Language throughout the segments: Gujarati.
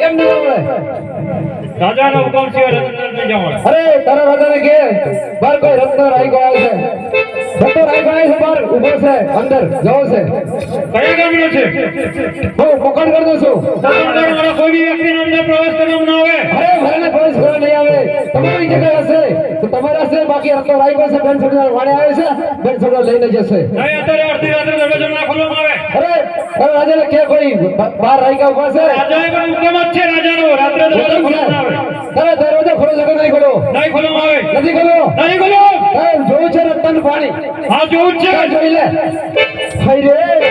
કેમ ન મળે રાજાનો હુકમ છે રત્ન નહીં જમણ અરે તારા રાજાને કે બાર કોઈ રત્ન રાઈકો આવે છે. રત્ન રાઈકો આવે છે બાર ઊભો છે અંદર જવો છે. કયા ગામનો છે? હું પકડ કરી દઉં છું. તમિલનાડુવાળા કોઈ બી વ્યક્તિનો અંદર પ્રવેશ કરવામાં ના આવે. અરે ભલે પોલીસ કરવા નહીં આવે. તમારી જગ્યા હશે તો તમારા બાકી રત્ન છે બેન છોકરા વાડે આવે છે બેન છોકરા લઈને જશે. નહીં અત્યારે અડધી રાત્રે દરવાજો ના ખોલવામાં આવે. અરે અરે રાજાને કે કોઈ બાર રાઈકા ઊભા છે. રાજાએ પણ હુકમ જ છે રાજાનો. રાત્રે દરવાજો ખોલો તારે દરવાજો ખોલો કે નહીં ખોલો. નહીં ખોલો આવે નથી ખોલો. નહીં ખોલો. જોયું છે રતન પાણી? હા જોવું છે. જોઈ લે. હાય રે.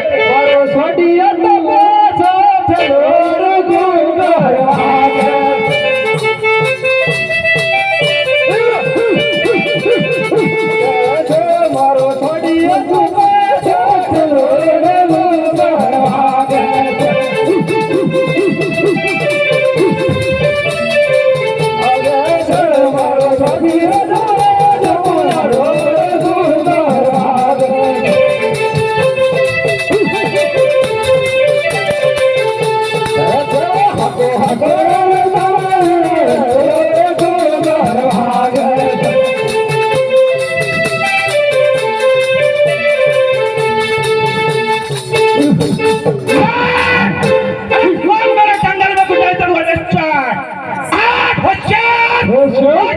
होशियार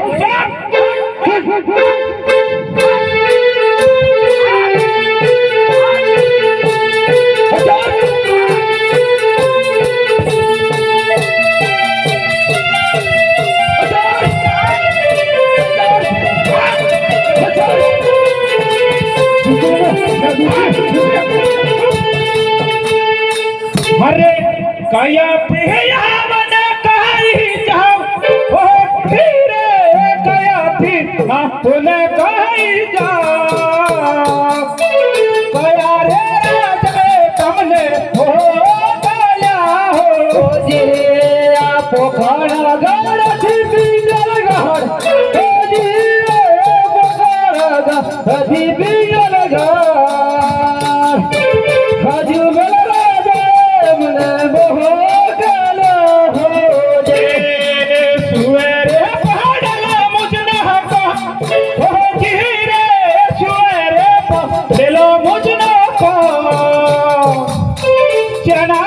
अरे कया पिया मने कही તને કહી જા રે રાજે તમને હો ગયા હો જે આ પોખરા ગળથી બીજર ગળ હજી પોખરા বুঝ না চেনা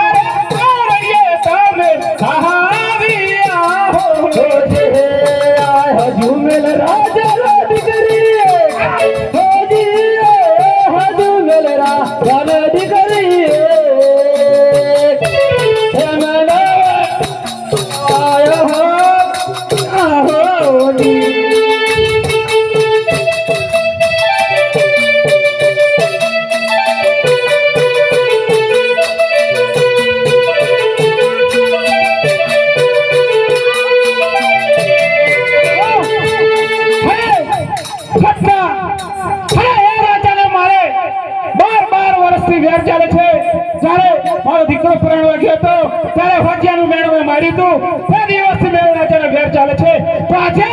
ફટિયાનું બે દિવસ મેળવના વેર ચાલે છે. તો આજે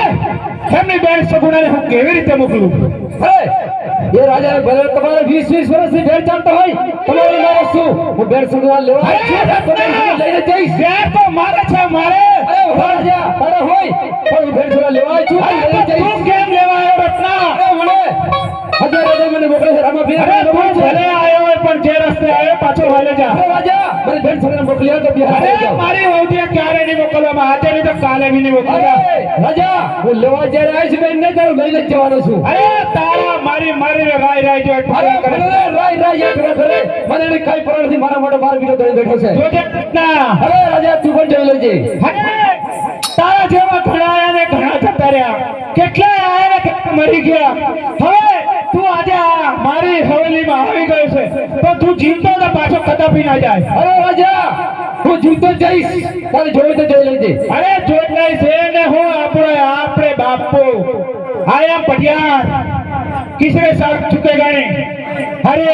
એમની બેન સગુણાને હું કેવી રીતે મોકલું? એ રાજા ભલે તમારે 20 20 વર્ષથી ભેર ચાલતો હોય તમારે મારે શું? હું ભેર સગુણા લેવા. રત્ના! લઈને જઈશ. તો મારે છે મારે. અરે રાજા હોય પણ ભેર સગુણા લેવા છું લઈને તો તું કેમ લેવા આવ્યો રત્ના? અરે મને હજાર રાજા મને મોકલે છે આવ્યો હોય પાછો જા. મોકલ્યા તો બિહાર અરે મારી વહુજીએ ક્યારે નહીં મોકલવામાં? આજે નહીં તો કાલે બી નહીં મોકલવા રાજા હું લેવા જ્યારે આવીશ બેન ને તારું લઈને જવાનો છું. અરે તારા મારી મારી રાય રાય જો એક કરે. રાય રાય યાદ કરે મને એને કઈ પરણથી મારા માટે બાર બીજો દઈ બેઠો છે. જોજે ના અરે રાજા તું પણ જોઈ લેજે. તારા જેવા ઘણા આયા ને ઘણા જતા રહ્યા. કેટલા આયા ને કેટલા મરી ગયા. હવે તું આજે મારી હવેલીમાં આવી ગયો છે તો તું જીવતો ને પાછો કદાપી ના જાય. અરે રાજા તું જીવતો જઈશ. તારે જોઈ તો જોઈ લેજે. અરે જોઈ લઈશ એને હું આપણે આપણે બાપુ. આયા પટિયાર. કિસરે સાથ ચૂકે ગાય અરે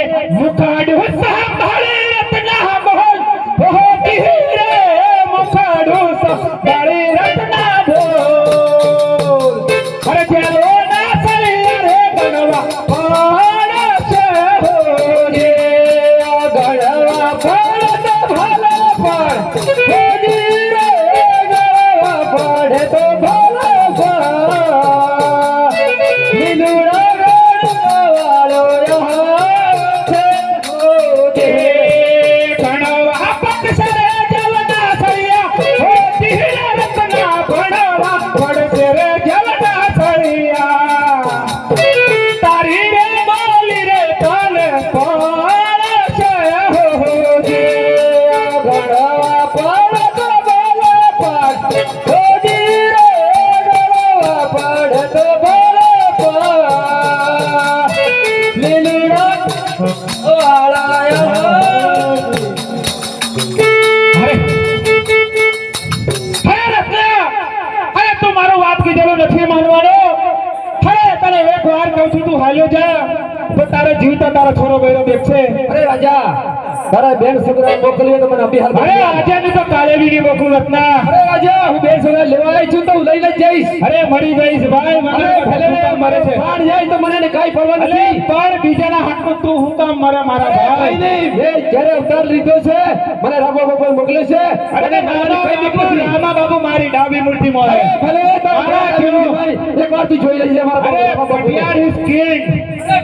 હાલ્યો જા. તો તારે જીવતા તારા છોરો બૈરો દેખશે. અરે રાજા તારા બેન છોકરા મોકલીએ તો મને અભિહાર અરે આજે ની તો કાલે બી નહીં મોકલું રત્ના અરે રાજા હું બેન છોકરા લેવા આવી છું તો હું લઈને જઈશ. અરે મરી જઈશ ભાઈ મને ભલે ભલે મરે છે. પ્રાણ જાય તો મને એને પરવા નથી. પણ બીજાના હાથમાં તું હું કામ મારા મારા ભાઈ? નહીં. મેં જ્યારે અવતાર લીધો છે મને રામા બાપા મોકલે છે. અરે મારી કઈ બાબુ મારી ડાબી મુઠ્ઠી મળે ભલે તારા મારા ભાઈ જેવો. ભાઈ, એકવાર તું જોઈ લેજે મારા અરે બાપા બાપા પટિયાર ઇઝ કિંગ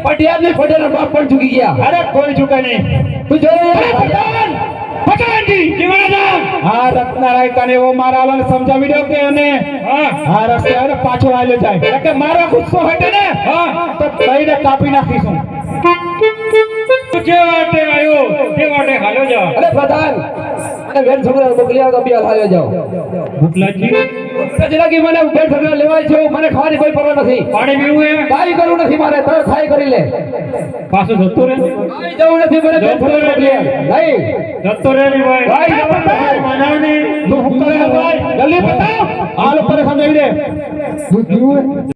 પટિયાર નહીં પટેલનો બાપ પણ ચૂકી ગયા. અરે કોઈ ઝુકે નહીં. તું જોઈ લે. પઠાણ પઠાણજી જીવણ જા હા રત્નારાય કને એવો મારા આવાને સમજાવી દો કે હા. રસ્તે આવે પાછો હાલ્યો જાય. કે મારો ગુસ્સો હટે ને. તો કઈને કાપી નાખીશું. જે વાટે આવ્યો તે વાટે હાલ્યો અરે પ્રધાન અને બેન છોકરા મોકલી આવો તો બી હાલ્યો જાઓ. ભૂખલાજી કચરા કે મને બેન છોકરા લેવાય છે મને ખાવાની કોઈ પરવા નથી. પાણી પીવું એ કાઈ કરવું નથી મારે તો ખાઈ કરી લે. પાછો જતો રે કાઈ જવું નથી મને છોકરા મોકલી નહીં. જતો રે ની ભાઈ ભાઈ, જતો મનાવની તું હુકમ કરે ભાઈ જલ્દી બતાવ. હાલ ઉપર સમજાવી દે દૂધ પીવું હે?